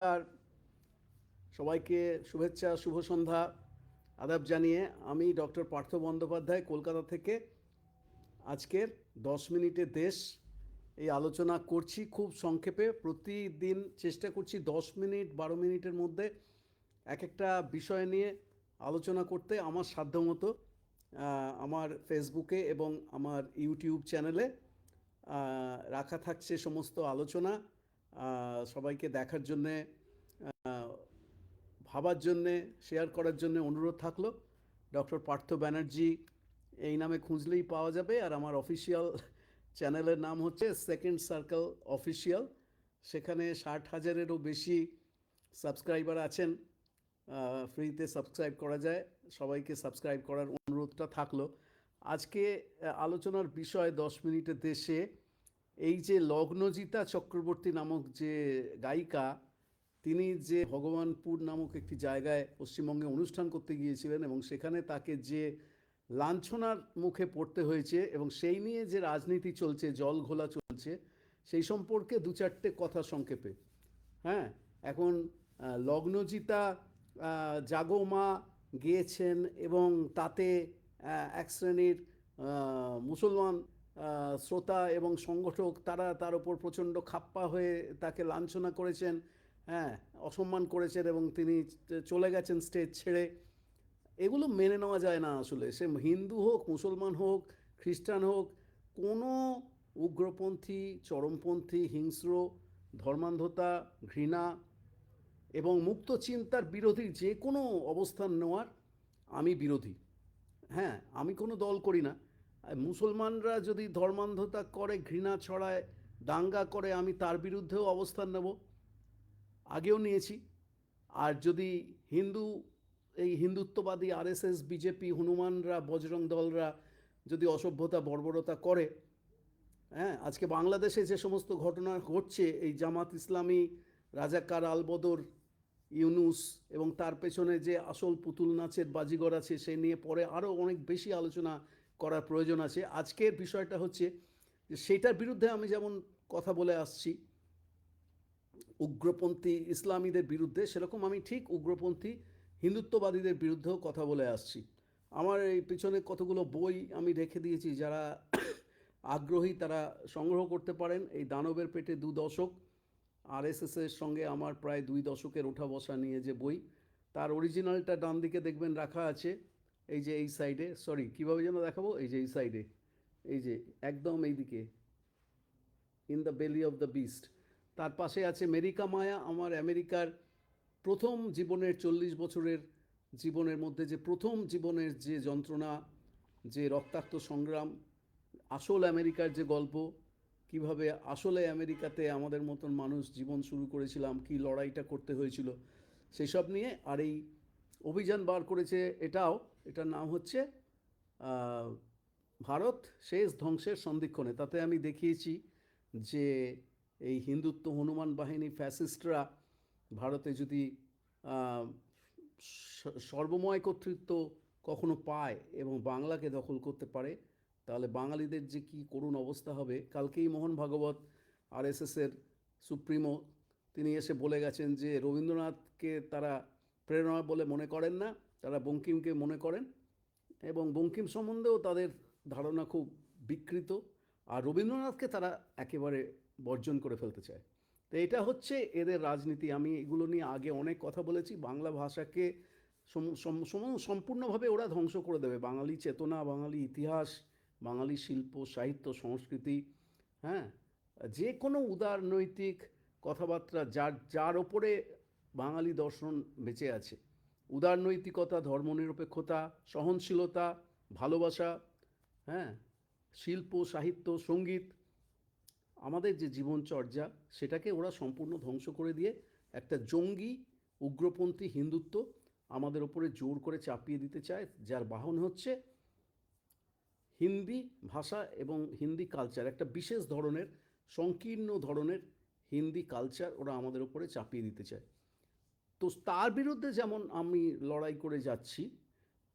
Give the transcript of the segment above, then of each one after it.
নমস্কার। সবাইকে শুভেচ্ছা, শুভ সন্ধ্যা। আদাব জানিয়ে আমি ডক্টর পার্থ বন্দ্যোপাধ্যায়, কলকাতা থেকে। আজকের দশ মিনিটের দেশ এই আলোচনা করছি। খুব সংক্ষেপে প্রতিদিন চেষ্টা করছি দশ মিনিট, বারো মিনিটের মধ্যে এক একটা বিষয় নিয়ে আলোচনা করতে আমার সাধ্যমতো আমার ফেসবুকে এবং আমার ইউটিউব চ্যানেলে রাখা থাকছে সমস্ত আলোচনা। সবাইকে দেখার জন্যে ভাবার জন্যে শেয়ার করার জন্য অনুরোধ থাকল। ডক্টর পার্থ ব্যানার্জি এই নামে খুঁজলেই পাওয়া যাবে। আর আমার অফিসিয়াল চ্যানেলের নাম হচ্ছে সেকেন্ড সার্কেল অফিসিয়াল সেখানে ষাট হাজারেরও বেশি সাবস্ক্রাইবার আছেন। ফ্রিতে সাবস্ক্রাইব করা যায়। সবাইকে সাবস্ক্রাইব করার অনুরোধটা থাকল। আজকে আলোচনার বিষয় দশ মিনিটের দেশে এই যে লগ্নজিতা চক্রবর্তী নামক যে গায়িকা, তিনি যে ভগবানপুর নামক একটি জায়গায় পশ্চিমবঙ্গে অনুষ্ঠান করতে গিয়েছিলেন এবং সেখানে তাকে যে লাঞ্ছনার মুখে পড়তে হয়েছে এবং সেই নিয়ে যে রাজনীতি চলছে, জল ঘোলা চলছে, সেই সম্পর্কে দু চারটে কথা সংক্ষেপে। হ্যাঁ এখন লগ্নজিতা জাগো-মা গিয়েছেন এবং তাতে এক শ্রেণির মুসলমান শ্রোতা এবং সংগঠক, তারা তার উপর প্রচণ্ড খাপ্পা হয়ে তাকে লাঞ্ছনা করেছেন হ্যাঁ অসম্মান করেছেন এবং তিনি চলে গেছেন স্টেজ ছেড়ে। এগুলো মেনে নেওয়া যায় না আসলে। সে হিন্দু হোক, মুসলমান হোক, খ্রিস্টান হোক, কোনো উগ্রপন্থী, চরমপন্থী, হিংস্র, ধর্মান্ধতা, ঘৃণা এবং মুক্ত চিন্তার বিরোধী যে কোনো অবস্থান নেওয়ার আমি বিরোধী। হ্যাঁ আমি কোনো দল করি না। মুসলমানরা যদি ধর্মান্ধতা করে, ঘৃণা ছড়ায়, দাঙ্গা করে, আমি তার বিরুদ্ধেও অবস্থান নেব। আগেও নিয়েছি। আর যদি হিন্দু, এই হিন্দুত্ববাদী আরএসএস, বিজেপি, হনুমানরা, বজরং দলরা যদি অসভ্যতা, বর্বরতা করে হ্যাঁ আজকে বাংলাদেশে যে সমস্ত ঘটনা ঘটছে, এই জামাত ইসলামী রাজাকার আলবদর ইউনুস এবং তার পেছনে যে আসল পুতুল নাচের বাজিগর আছে, সে নিয়ে পরে আরও অনেক বেশি আলোচনা করার প্রয়োজন আছে। আজকের বিষয়টা হচ্ছে যে সেটার বিরুদ্ধে আমি যেমন কথা বলে আসছি, উগ্রপন্থী ইসলামীদের বিরুদ্ধে, সেরকম আমি ঠিক উগ্রপন্থী হিন্দুত্ববাদীদের বিরুদ্ধেও কথা বলে আসছি। আমার এই পিছনে কতগুলো বই আমি রেখে দিয়েছি, যারা আগ্রহী তারা সংগ্রহ করতে পারেন। এই দানবের পেটে দু দশক আরএসএসের সঙ্গে আমার প্রায় দুই দশকের ওঠা বসা নিয়ে যে বই, তার অরিজিনালটা ডান দিকে দেখবেন রাখা আছে। এই যে এই সাইডে সরি কীভাবে যেন দেখাবো? এই যে এই সাইডে এই যে একদম এই দিকে in the belly of the beast তার পাশে আছে মেরিকা মায়া, আমার আমেরিকার প্রথম জীবনের চল্লিশ বছরের জীবনের মধ্যে যে প্রথম জীবনের যে যন্ত্রণা, যে রক্তাক্ত সংগ্রাম, আসল আমেরিকার যে গল্প, কীভাবে আসলে আমেরিকাতে আমাদের মতন মানুষ জীবন শুরু করেছিলাম, কি লড়াইটা করতে হয়েছিল, সেসব নিয়ে আর এই অভিযান বার করেছে এটাও, এটার নাম হচ্ছে ভারত শেষ ধ্বংসের সন্ধিক্ষণে। তাতে আমি দেখিয়েছি যে এই হিন্দুত্ব হনুমান বাহিনী ফ্যাসিস্টরা ভারতে যদি সর্বময় কর্তৃত্ব কখনো পায় এবং বাংলাকে দখল করতে পারে, তাহলে বাঙালিদের যে কি করুণ অবস্থা হবে, কালকেই মোহন ভাগবত আরএসএসের সুপ্রিমো, তিনি এসে বলে গেছেন যে রবীন্দ্রনাথকে তারা প্রেরণা বলে মনে করেন না, তারা বঙ্কিমকে মনে করেন এবং বঙ্কিম সম্বন্ধেও তাদের ধারণা খুব বিকৃত আর রবীন্দ্রনাথকে তারা একেবারে বর্জন করে ফেলতে চায়। তো এটা হচ্ছে এদের রাজনীতি। আমি এগুলো নিয়ে আগে অনেক কথা বলেছি, বাংলা ভাষাকে সম- সম- সম- সম্পূর্ণভাবে ওরা ধ্বংস করে দেবে। বাঙালি চেতনা, বাঙালি ইতিহাস, বাঙালি শিল্প, সাহিত্য, সংস্কৃতি হ্যাঁ? যে কোনো উদারনৈতিক কথাবার্তা যার যার ওপরে বাঙালি দর্শন বেঁচে আছে। উদারনৈতিকতা, ধর্মনিরপেক্ষতা, সহনশীলতা, ভালোবাসা হ্যাঁ শিল্প, সাহিত্য, সংগীত, আমাদের যে জীবনচর্যা, সেটাকে ওরা সম্পূর্ণ ধ্বংস করে দিয়ে একটা জঙ্গি, উগ্রপন্থী হিন্দুত্ব আমাদের ওপরে জোর করে চাপিয়ে দিতে চায়, যার বাহন হচ্ছে হিন্দি ভাষা এবং হিন্দি কালচার। একটা বিশেষ ধরনের, সংকীর্ণ ধরনের হিন্দি কালচার ওরা আমাদের ওপরে চাপিয়ে দিতে চায়। তো তার বিরুদ্ধে যেমন আমি লড়াই করে যাচ্ছি,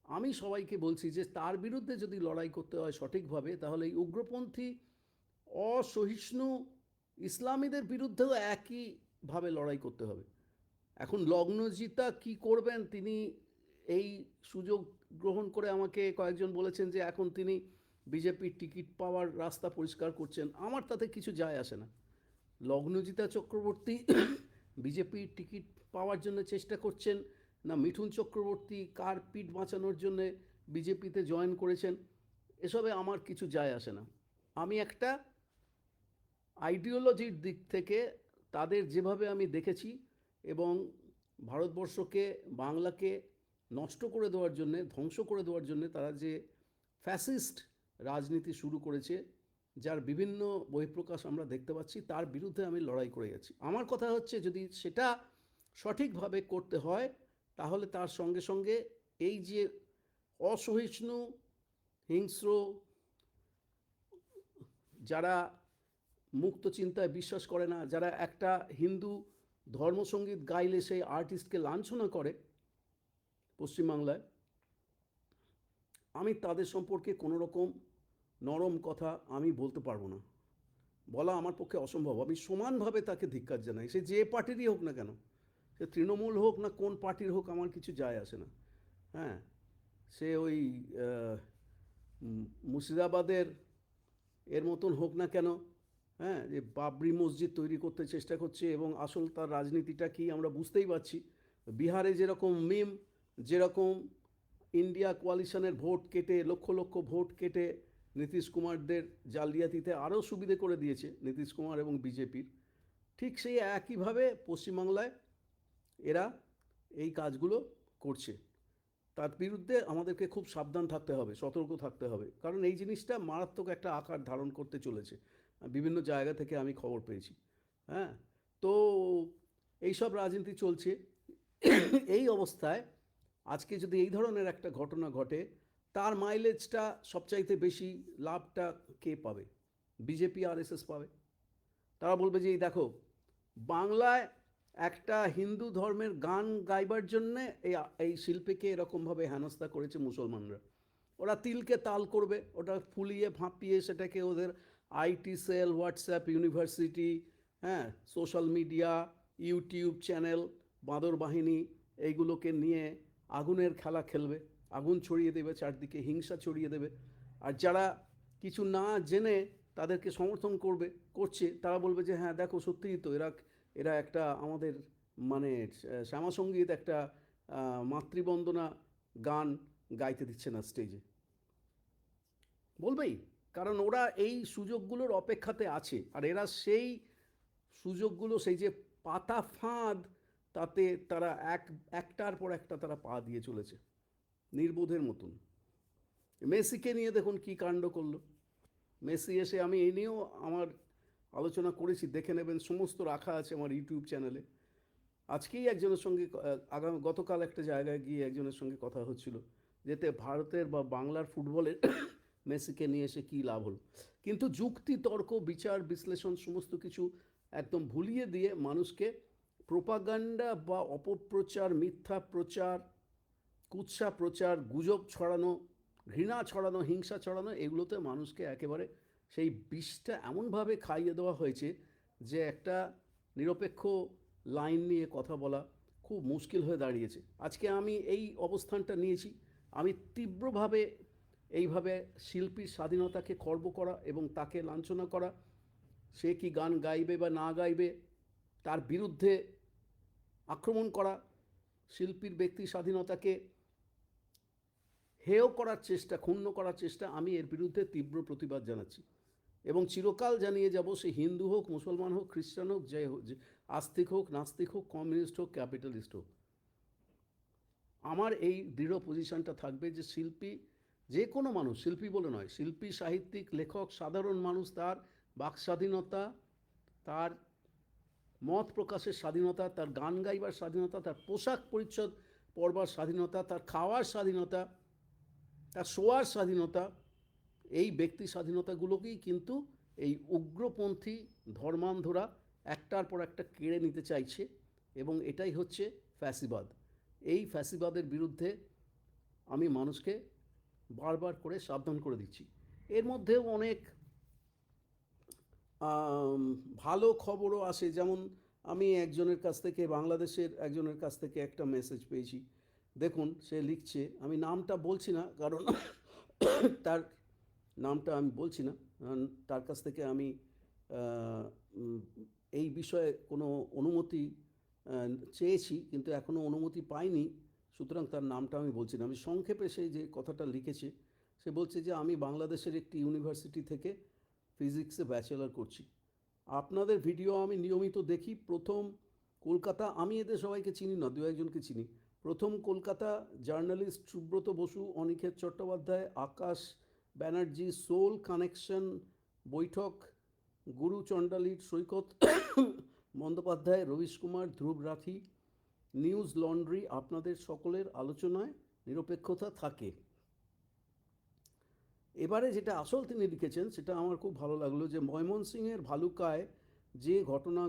আমি সবাইকে বলছি যে তার বিরুদ্ধে যদি লড়াই করতে হয় সঠিকভাবে, তাহলে এই উগ্রপন্থী অসহিষ্ণু ইসলামীদের বিরুদ্ধেও একইভাবে লড়াই করতে হবে। এখন লগ্নজিতা কি করবেন? তিনি এই সুযোগ গ্রহণ করে আমাকে কয়েকজন বলেছেন যে এখন তিনি বিজেপির টিকিট পাওয়ার রাস্তা পরিষ্কার করছেন। আমার তাতে কিছু যায় আসে না। লগ্নজিতা চক্রবর্তী বিজেপির টিকিট পাওয়ার জন্য চেষ্টা করছেন, না মিঠুন চক্রবর্তী কার পিঠ বাঁচানোর জন্য বিজেপিতে জয়েন করেছেন, এসবে আমার কিছু যায় আসে না। আমি একটা আইডিওলজির দিক থেকে তাদের যেভাবে আমি দেখেছি এবং ভারতবর্ষকে, বাংলাকে নষ্ট করে দেওয়ার জন্যে, ধ্বংস করে দেওয়ার জন্যে তারা যে ফ্যাসিস্ট রাজনীতি শুরু করেছে যার বিভিন্ন বহিঃপ্রকাশ আমরা দেখতে পাচ্ছি, তার বিরুদ্ধে আমি লড়াই করে যাচ্ছি। আমার কথা হচ্ছে, যদি সেটা সঠিকভাবে করতে হয়, তাহলে তার সঙ্গে সঙ্গে এই যে অসহিষ্ণু, হিংস্র, যারা মুক্ত চিন্তায় বিশ্বাস করে না, যারা একটা হিন্দু ধর্মসঙ্গীত গাইলে সেই আর্টিস্টকে লাঞ্ছনা করে পশ্চিমবাংলায়, আমি তাদের সম্পর্কে কোনো রকম নরম কথা আমি বলতে পারব না। বলা আমার পক্ষে অসম্ভব। আমি সমানভাবে তাকে ধিক্কার জানাই। সে যে পার্টিরই হোক না কেন, সে তৃণমূল হোক না কোন পার্টির হোক, আমার কিছু যায় আসে না। হ্যাঁ সে ওই মুর্শিদাবাদের এর মতন হোক না কেন হ্যাঁ যে বাবরি মসজিদ তৈরি করতে চেষ্টা করছে এবং আসল তার রাজনীতিটা কি আমরা বুঝতেই পারছি। বিহারে যেরকম মিম, যেরকম ইন্ডিয়া কোয়ালিশনের ভোট কেটে, লক্ষ লক্ষ ভোট কেটে নীতিশ কুমারদের জালিয়াতিতে আরও সুবিধে করে দিয়েছে নীতিশ কুমার এবং বিজেপির। ঠিক সেই একইভাবে পশ্চিমবাংলায় এরা এই কাজগুলো করছে। তার বিরুদ্ধে আমাদেরকে খুব সাবধান থাকতে হবে, সতর্ক থাকতে হবে। কারণ এই জিনিসটা মারাত্মক একটা আকার ধারণ করতে চলেছে। বিভিন্ন জায়গা থেকে আমি খবর পেয়েছি। হ্যাঁ? তো এইসব রাজনীতি চলছে। এই অবস্থায় আজকে যদি এই ধরনের একটা ঘটনা ঘটে তার মাইলেজটা সবচাইতে বেশি লাভটা কে পাবে? বিজেপি আর পাবে। তারা বলবে যে, এই দেখো, বাংলায় একটা হিন্দু ধর্মের গান গাইবার জন্যে এই এই শিল্পীকে এরকমভাবে হেনস্থা করেছে মুসলমানরা। ওরা তিলকে তাল করবে, ওটা ফুলিয়ে ফাঁপিয়ে সেটাকে ওদের আইটি সেল, হোয়াটসঅ্যাপ, ইউনিভার্সিটি হ্যাঁ সোশ্যাল মিডিয়া, ইউটিউব চ্যানেল বাঁদর বাহিনী এইগুলোকে নিয়ে আগুনের খেলা খেলবে। আগুন ছড়িয়ে দেবে, চারদিকে হিংসা ছড়িয়ে দেবে। আর যারা কিছু না জেনে তাদেরকে সমর্থন করবে, করছে, তারা বলবে যে হ্যাঁ দেখো, সত্যিই তো এরা এরা একটা আমাদের মানে শ্যামাসঙ্গীত একটা মাতৃবন্দনা গান গাইতে দিচ্ছে না স্টেজে বলবেই, কারণ ওরা এই সুযোগগুলোর অপেক্ষাতে আছে। আর এরা সেই সুযোগগুলো, সেই যে পাতা ফাঁদ, তাতে তারা এক, একটার পর একটা তারা পা দিয়ে চলেছে। নির্বোধের মতন। মেসিকে নিয়ে দেখুন কি কাণ্ড করল। মেসি এসে আমি এই নিয়েও আমার আলোচনা করেছি, দেখে নেবেন, সমস্ত রাখা আছে আমার ইউটিউব চ্যানেলে। আজকেই একজনের সঙ্গে, আগাম, গতকাল একটা জায়গায় গিয়ে একজনের সঙ্গে কথা হচ্ছিল, যেতে ভারতের বা বাংলার ফুটবলের মেসিকে নিয়ে এসে কী লাভ হলো। কিন্তু যুক্তি, তর্ক, বিচার, বিশ্লেষণ, সমস্ত কিছু একদম ভুলিয়ে দিয়ে মানুষকে প্রোপাগান্ডা বা অপপ্রচার, মিথ্যা প্রচার কুৎসা প্রচার, গুজব ছড়ানো, ঘৃণা ছড়ানো, হিংসা ছড়ানো, এগুলোতে মানুষকে একেবারে সেই বিষটা এমনভাবে খাইয়ে দেওয়া হয়েছে যে একটা নিরপেক্ষ লাইন নিয়ে কথা বলা খুব মুশকিল হয়ে দাঁড়িয়েছে। আজকে আমি এই অবস্থানটা নিয়েছি। আমি তীব্রভাবে এইভাবে শিল্পীর স্বাধীনতাকে খর্ব করা এবং তাকে লাঞ্ছনা করা, সে কি গান গাইবে বা না গাইবে, তার বিরুদ্ধে আক্রমণ করা, শিল্পীর ব্যক্তি স্বাধীনতাকে হেয় করার চেষ্টা, ক্ষুণ্ণ করার চেষ্টা আমি এর বিরুদ্ধে তীব্র প্রতিবাদ জানাচ্ছি। এবং চিরকাল জানিয়ে যাব, সে হিন্দু হোক, মুসলমান হোক, খ্রিস্টান হোক যে হোক আস্তিক হোক, নাস্তিক হোক, কমিউনিস্ট হোক, ক্যাপিটালিস্ট হোক। আমার এই দৃঢ় পজিশনটা থাকবে যে শিল্পী, যে কোনো মানুষ, শিল্পী বলে নয়, শিল্পী, সাহিত্যিক, লেখক, সাধারণ মানুষ তার বাক স্বাধীনতা, তার মত প্রকাশের স্বাধীনতা, তার গান গাইবার স্বাধীনতা, তার পোশাক পরিচ্ছদ পরবার স্বাধীনতা, তার খাওয়ার স্বাধীনতা তার সোয়ার স্বাধীনতা, এই ব্যক্তি স্বাধীনতাগুলোকেই কিন্তু এই উগ্রপন্থী ধর্মান্ধরা একটার পর একটা কেড়ে নিতে চাইছে এবং এটাই হচ্ছে ফ্যাসিবাদ। এই ফ্যাসিবাদের বিরুদ্ধে আমি মানুষকে বারবার করে সাবধান করে দিচ্ছি। এর মধ্যেও অনেক ভালো খবরও আসে। যেমন আমি একজনের কাছ থেকে, বাংলাদেশের একজনের কাছ থেকে একটা মেসেজ পেয়েছি। দেখুন, সে লিখছে, আমি নামটা বলছি না, কারণ তার নামটা আমি বলছি না তার কাছ থেকে আমি এই বিষয়ে কোনো অনুমতি চেয়েছি, কিন্তু এখনও অনুমতি পাইনি, সুতরাং তার নামটা আমি বলছি না। আমি সংক্ষেপে সেই যে কথাটা লিখেছে, সে বলছে যে, আমি বাংলাদেশের একটি ইউনিভার্সিটি থেকে ফিজিক্সে ব্যাচেলার করছি। আপনাদের ভিডিও আমি নিয়মিত দেখি। প্রথম কলকাতা, আমি এদের সবাইকে চিনি না, দু একজনকে চিনি। প্রথম Kolkata journalist Subrata Basu, Aniket Chattopadhyay, Akash Banerjee, soul connection Baithak, গুরু চণ্ডালীর সৈকত, বন্দ্যোপাধ্যায়, রবিশ কুমার, ধ্রুব রাঠি, নিউজ লন্ড্রি, আপনাদের সকলের আলোচনায় নিরপেক্ষতা থাকে। এবারে যেটা আসল তিনি লিখেছেন, সেটা আমার খুব ভালো লাগল যে ময়মনসিংহের ভালুকায় যে ঘটনা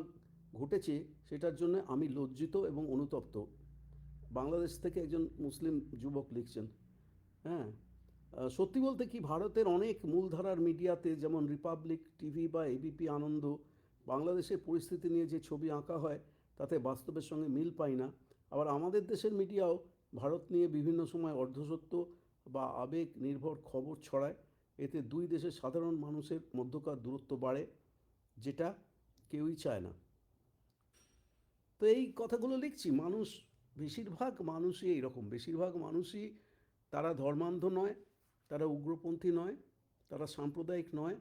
ঘটেছে, সেটার জন্য আমি লজ্জিত এবং অনুতপ্ত। বাংলাদেশ থেকে একজন মুসলিম যুবক লিখছেন হ্যাঁ সত্যি বলতে কি ভারতের অনেক মূলধারার মিডিয়াতে যেমন রিপাবলিক টিভি বা এবিপি আনন্দ, বাংলাদেশের পরিস্থিতি নিয়ে যে ছবি আঁকা হয় তাতে বাস্তবের সঙ্গে মিল পাই না। আবার আমাদের দেশের মিডিয়াও ভারত নিয়ে বিভিন্ন সময় অর্ধসত্য বা আবেগ নির্ভর খবর ছড়ায়। এতে দুই দেশের সাধারণ মানুষের মধ্যকার দূরত্ব বাড়ে, যেটা কেউই চায় না। তো এই কথাগুলো লিখছি, মানুষ বেশিরভাগ মানুষই এইরকম। বেশিরভাগ মানুষই তারা ধর্মান্ধ নয়, তারা উগ্রপন্থী নয়, তারা সাম্প্রদায়িক নয়,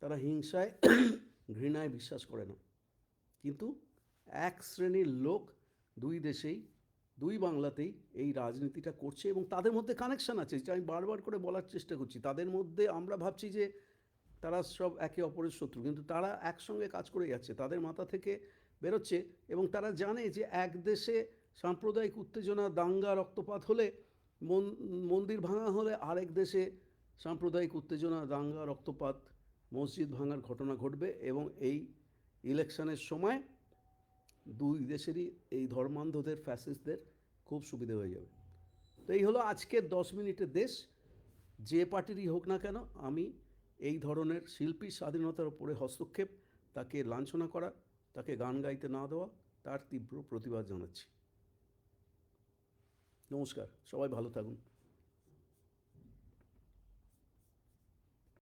তারা হিংসায় ঘৃণায় বিশ্বাস করে না। কিন্তু এক শ্রেণির লোক দুই দেশেই, দুই বাংলাতেই এই রাজনীতিটা করছে এবং তাদের মধ্যে কানেকশন আছে যেটা আমি বারবার করে বলার চেষ্টা করছি। তাদের মধ্যে আমরা ভাবছি যে তারা সব একে অপরের শত্রু, কিন্তু তারা একসঙ্গে কাজ করে যাচ্ছে, তাদের মাথা থেকে বেরোচ্ছে এবং তারা জানে যে এক দেশে সাম্প্রদায়িক উত্তেজনা, দাঙ্গা, রক্তপাত হলে মন- মন্দির ভাঙা হলে আরেক দেশে সাম্প্রদায়িক উত্তেজনা, দাঙ্গা, রক্তপাত, মসজিদ ভাঙার ঘটনা ঘটবে এবং এই ইলেকশনের সময় দুই দেশেরই এই ধর্মান্ধদের, ফ্যাসিস্টদের খুব সুবিধে হয়ে যাবে। তো এই হলো আজকের দশ মিনিটের দেশ। যে পার্টিরই হোক না কেন, আমি এই ধরনের শিল্পী স্বাধীনতার উপরে হস্তক্ষেপ, তাকে লাঞ্ছনা করা, তাকে গান গাইতে না দেওয়া, তার তীব্র প্রতিবাদ জানাচ্ছি। নমস্কার সবাই ভালো থাকুন।